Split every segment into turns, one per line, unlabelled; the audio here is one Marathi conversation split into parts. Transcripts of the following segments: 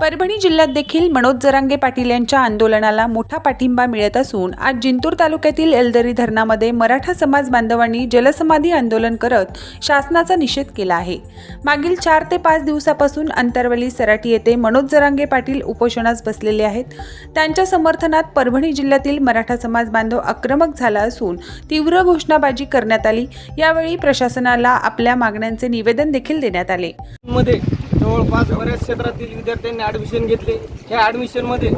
परभणी जिल्ह्यात देखील मनोज जरांगे पाटील यांच्या आंदोलनाला मोठा पाठिंबा मिळत असून आज जिंतूर तालुक्यातील एलदरी धरणामध्ये मराठा समाज बांधवांनी जलसमाधी आंदोलन करत शासनाचा निषेध केला आहे. मागील चार ते पाच दिवसापासून अंतरवली सराटी येथे मनोज जरांगे पाटील उपोषणास बसलेले आहेत. त्यांच्या समर्थनात परभणी जिल्ह्यातील मराठा समाज बांधव आक्रमक झाला असून तीव्र घोषणाबाजी करण्यात आली. यावेळी प्रशासनाला आपल्या मागण्यांचे निवेदन देखील देण्यात आले.
मध्ये जवळपास बऱ्याच क्षेत्रातील विद्यार्थ्यांनी ॲडमिशन घेतले. ह्या ॲडमिशनमध्ये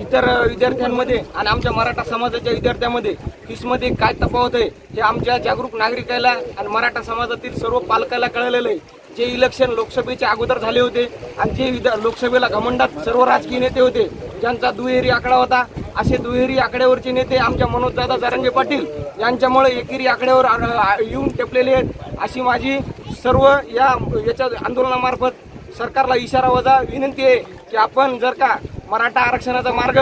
इतर विद्यार्थ्यांमध्ये आणि आमच्या मराठा समाजाच्या विद्यार्थ्यांमध्ये फीसमध्ये काय तफावत आहे हे आमच्या जागरूक नागरिकाला आणि मराठा समाजातील सर्व पालकाला कळलेलं आहे. जे इलेक्शन लोकसभेच्या अगोदर झाले होते आणि जे विद्या लोकसभेला घमंडात सर्व राजकीय नेते होते ज्यांचा दुहेरी आकडा होता असे दुहेरी आकड्यावरचे नेते आमच्या मनोजदादा जारंगे पाटील यांच्यामुळे एकेरी आकड्यावर येऊन टेपलेले आहेत. अशी माझी सर्व या याच्या आंदोलनामार्फत सरकारला इशारा वजा विनंती आहे की आपण जर का मराठा आरक्षणाचा मार्ग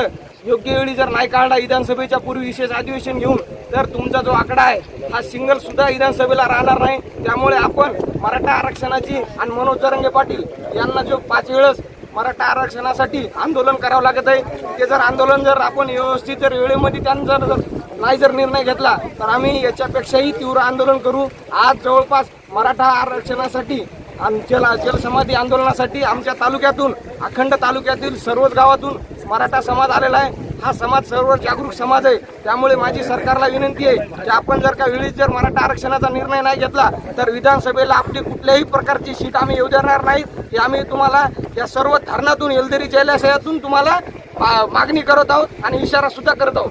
योग्य वेळी जर नाही काढला विधानसभेच्या पूर्वी विशेष अधिवेशन घेऊन तर तुमचा जो आकडा आहे हा सिंगल सुद्धा विधानसभेला राहणार नाही. त्यामुळे आपण मराठा आरक्षणाची आणि मनोज जरंगे पाटील यांना जो पाच वेळेस मराठा आरक्षणासाठी आंदोलन करावं लागत आहे ते जर आंदोलन जर आपण व्यवस्थित जर वेळेमध्ये त्यांचा जर नाही जर निर्णय घेतला तर आम्ही याच्यापेक्षाही तीव्र आंदोलन करू. आज जवळपास मराठा आरक्षणासाठी आमच्या जल जलसमाधी आंदोलनासाठी आमच्या तालुक्यातून अखंड तालुक्यातील सर्वच गावातून मराठा समाज आलेला आहे. हा समाज सर्व जागरूक समाज आहे. त्यामुळे माझी सरकारला विनंती आहे की आपण जर का वेळीच जर मराठा आरक्षणाचा निर्णय नाही घेतला तर विधानसभेला आपली कुठल्याही प्रकारची सीट आम्ही येऊ देणार नाही. हे आम्ही तुम्हाला या सर्व धरणातून येलदेरी जलाशयातून तुम्हाला मा- मागणी करत आहोत आणि इशारा सुद्धा करत आहोत.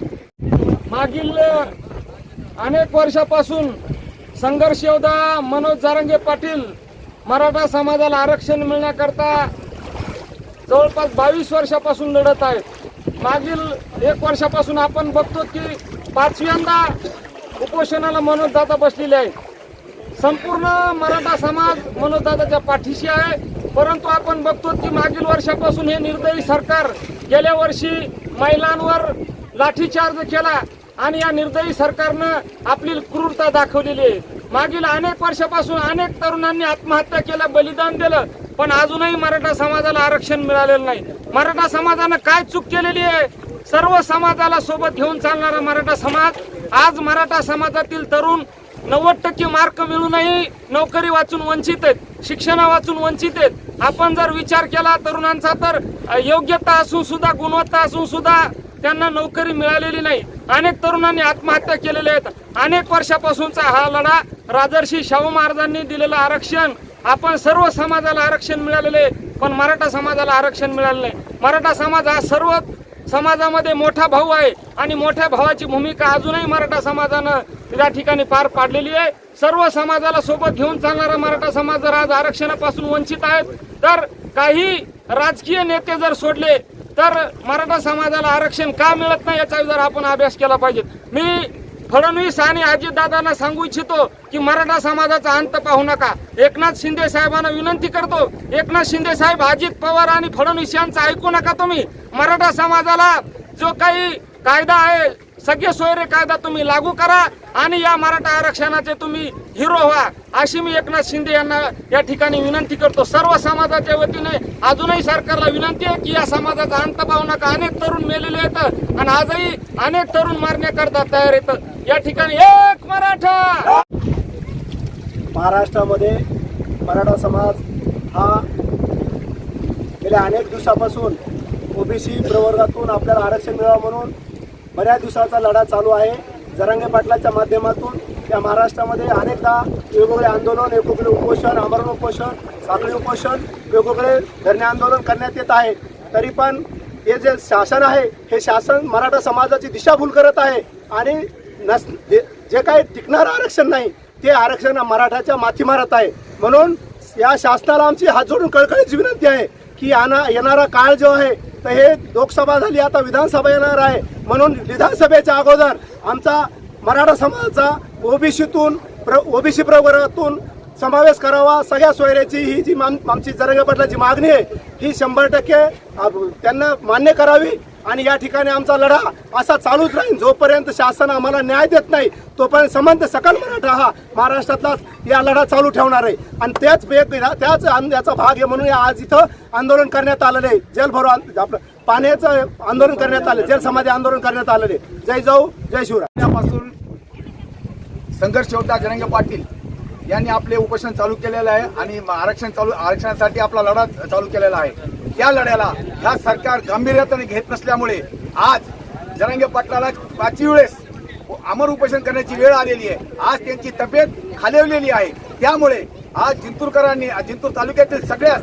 मागील अनेक वर्षापासून संघर्ष योद्धा मनोज जारंगे पाटील मराठा समाजाला आरक्षण मिळण्याकरता जवळपास बावीस वर्षापासून लढत आहेत. मागील एक वर्षापासून आपण बघतो की पाचव्यांदा उपोषणाला मनोजदादा बसलेले आहेत. संपूर्ण मराठा समाज मनोजदादाच्या पाठीशी आहे. परंतु आपण बघतो की मागील वर्षापासून हे निर्दयी सरकार गेल्या वर्षी महिलांवर लाठीचार्ज केला आणि या निर्दयी सरकारनं आपली क्रूरता दाखवलेली आहे. मागील अनेक वर्षापासून अनेक तरुणांनी आत्महत्या केल्या बलिदान दिलं पण अजूनही मराठा समाजाला आरक्षण मिळालेलं नाही. मराठा समाजानं काय चूक केलेली आहे? सर्व समाजाला सोबत घेऊन चालणारा मराठा समाज आज मराठा समाजातील तरुण नव्वद टक्के मार्क मिळूनही नोकरी वाचून वंचित आहेत शिक्षणा वाचून वंचित आहेत. आपण जर विचार केला तरुणांचा तर योग्यता असून सुद्धा गुणवत्ता असून सुद्धा त्यांना नोकरी मिळालेली नाही. अनेक तरुणांनी आत्महत्या केलेल्या आहेत. अनेक वर्षापासूनचा हा लढा राजर्षी शाहू महाराजांनी दिलेलं आरक्षण. आपण सर्व समाजाला आरक्षण मिळालेले पण मराठा समाजाला आरक्षण मिळालं नाही. मराठा समाज हा सर्व समाजामध्ये मोठा भाऊ आहे आणि मोठ्या भावाची भूमिका अजूनही मराठा समाजानं या ठिकाणी पार पाडलेली आहे. सर्व समाजाला सोबत घेऊन चालणारा मराठा समाज जर आज आरक्षणापासून वंचित आहेत तर काही राजकीय नेते जर सोडले तर मराठा समाजाला आरक्षण का मिळत नाही याचा जर आपण अभ्यास केला पाहिजे. मी फडणवीस आणि अजितदादांना सांगू इच्छितो की मराठा समाजाचा अंत पाहू नका. एकनाथ शिंदे साहेबांना विनंती करतो. एकनाथ शिंदे साहेब अजित पवार आणि फडणवीस यांचं ऐकू नका तुम्ही. मराठा समाजाला जो काही कायदा आहे सगळे सोयरे कायदा तुम्ही लागू करा आणि या मराठा आरक्षणाचे तुम्ही हिरो व्हा. अशी मी एकनाथ शिंदे यांना या ठिकाणी विनंती करतो. सर्व समाजाच्या वतीने अजूनही सरकारला विनंती आहे की या समाजाचा अंत पाहू नका अनेक तरुण मेलेले आहेत आणि आजही अनेक तरुण मारण्याकरता तयार येत या ठिकाणी एक मराठा!
महाराष्ट्रामध्ये मराठा समाज हा गेल्या अनेक दिवसापासून ओबीसी प्रवर्गातून आपल्याला आरक्षण मिळावं म्हणून बऱ्याच दिवसाचा लढा चालू आहे. जरांगे पाटलाच्या माध्यमातून या महाराष्ट्रामध्ये अनेकदा वेगवेगळे आंदोलन वेगवेगळे उपोषण आमरण उपोषण साखळी उपोषण वेगवेगळे धरणे आंदोलन करण्यात येत आहे. तरी पण हे जे शासन आहे हे शासन मराठा समाजाची दिशाभूल करत आहे आणि नस जे जे काही टिकणारं आरक्षण नाही ते आरक्षण मराठाच्या माथी मारत आहे. म्हणून या शासनाला आमची हात जोडून कळकळीची विनंती आहे की आना येणारा काळ जो आहे तर हे लोकसभा झाली आता विधानसभा येणार आहे. म्हणून विधानसभेच्या अगोदर आमचा मराठा समाजाचा ओबीसीतून प्र ओबीसी प्रवर्गातून समावेश करावा सगळ्या सोयऱ्याची ही जी आम- आमची जरंगपटलाची मागणी आहे ही शंभर टक्के त्यांना मान्य करावी आणि या ठिकाणी आमचा लढा असा चालूच राहील. जोपर्यंत शासन आम्हाला न्याय देत नाही तोपर्यंत समंत सकल मराठा हा महाराष्ट्रातलाच या लढा चालू ठेवणार आहे. आणि त्याच वेग त्याच याचा भाग आहे म्हणून आज इथं आंदोलन करण्यात आलेलं आहे. जल भरो आपलं पाण्याचं आंदोलन करण्यात आलं जल समाधी आंदोलन करण्यात आलेले जय जाऊ जय शिवराय.
त्यापासून संघर्ष योद्धा जरंगे पाटील यांनी आपले उपोषण चालू केलेलं आहे आणि आरक्षण चालू आरक्षणासाठी आपला लढा चालू केलेला आहे. त्या लढ्याला ह्या सरकार गांभीर्याने घेत नसल्यामुळे आज जरंगे पाटलाला पाचवी वेळेस अमर उपोषण करण्याची वेळ आलेली आहे. आज त्यांची तब्येत खालवलेली आहे. त्यामुळे आज जिंतूरकरांनी जिंतूर तालुक्यातील सगळ्या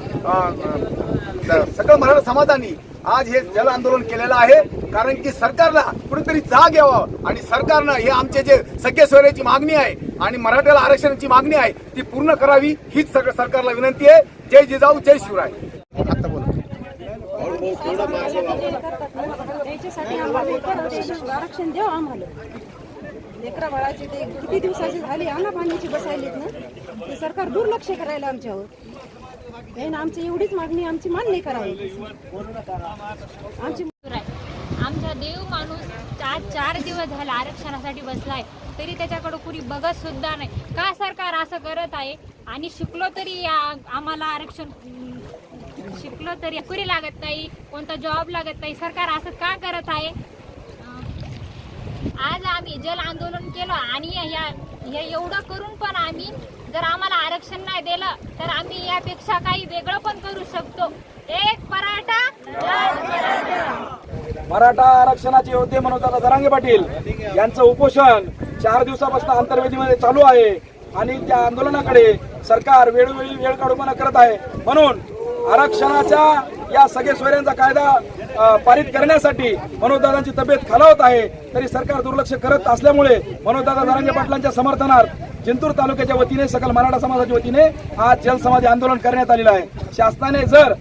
सगळं मराठा समाजाने आज हे जल आंदोलन केलेलं आहे. कारण की सरकारला कुठेतरी जाग यावं आणि सरकारनं हे आमचे जे सगळे सोयऱ्याची मागणी आहे आणि मराठ्याला आरक्षणाची मागणी आहे ती पूर्ण करावी हीच सगळं सरकारला विनंती आहे. जय जिजाऊ जय शिवराय. आता बोला.
आरक्षण द्यावं आम्हाला. लेकरा बाळाची ते किती दिवसाची झाली आणा पाण्याची बसायलीत ना ते सरकार दुर्लक्ष करायला आमच्यावर हे ना आमची एवढीच मागणी आमची मान्य करावी. आमची
आमचा देव माणूस आज चार दिवस झाला आरक्षणासाठी बसलाय तरी त्याच्याकडं कुणी बघत सुद्धा नाही. का सरकार असं करत आहे? आणि शिकलो तरी या- आम्हाला आरक्षण शिकलो तरी नोकरी लागत नाही? कोणता जॉब लागत नाही? सरकार असं का करत आहे? आज आम्ही जल आंदोलन केलं आणि या हे एवढं करून पण आम्ही जर आम्हाला आरक्षण नाही दिलं तर आम्ही यापेक्षा काही वेगळं पण करू शकतो. एक पराठा
मराठा. आरक्षणाचे होते म्हणून जरांगे पाटील यांचं उपोषण चार दिवसापासून अंतर्वेदीमध्ये चालू आहे आणि त्या आंदोलनाकडे सरकार वेळोवेळी वेळ काढूपणा करत आहे. म्हणून आरक्षणाच्या या सगळे सोयऱ्यांचा कायदा पारित करण्यासाठी मनोजदादांची तब्येत खालावत आहे तरी सरकार दुर्लक्ष करत असल्यामुळे मनोजदादा जरांगे पाटलांच्या समर्थनार्थ जिंतूर तालुक्याच्या वतीने सकल मराठा समाजाच्या वतीने आज जलसमाधी आंदोलन करण्यात आलेलं आहे. शासनाने जर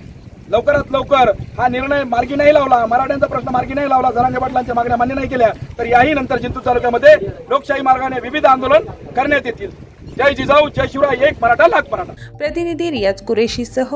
लवकरात लवकर हा निर्णय मार्गी नाही लावला मराठ्यांचा प्रश्न मार्गी नाही लावला जरांगे पाटलांच्या मागण्या मान्य नाही केल्या तर याही नंतर जिंतूर तालुक्यामध्ये लोकशाही मार्गाने विविध आंदोलन करण्यात येतील. जय जिजाऊ जय शिवराय एक मराठा लाख मराठा.
प्रतिनिधी रियाज कुरेशीसह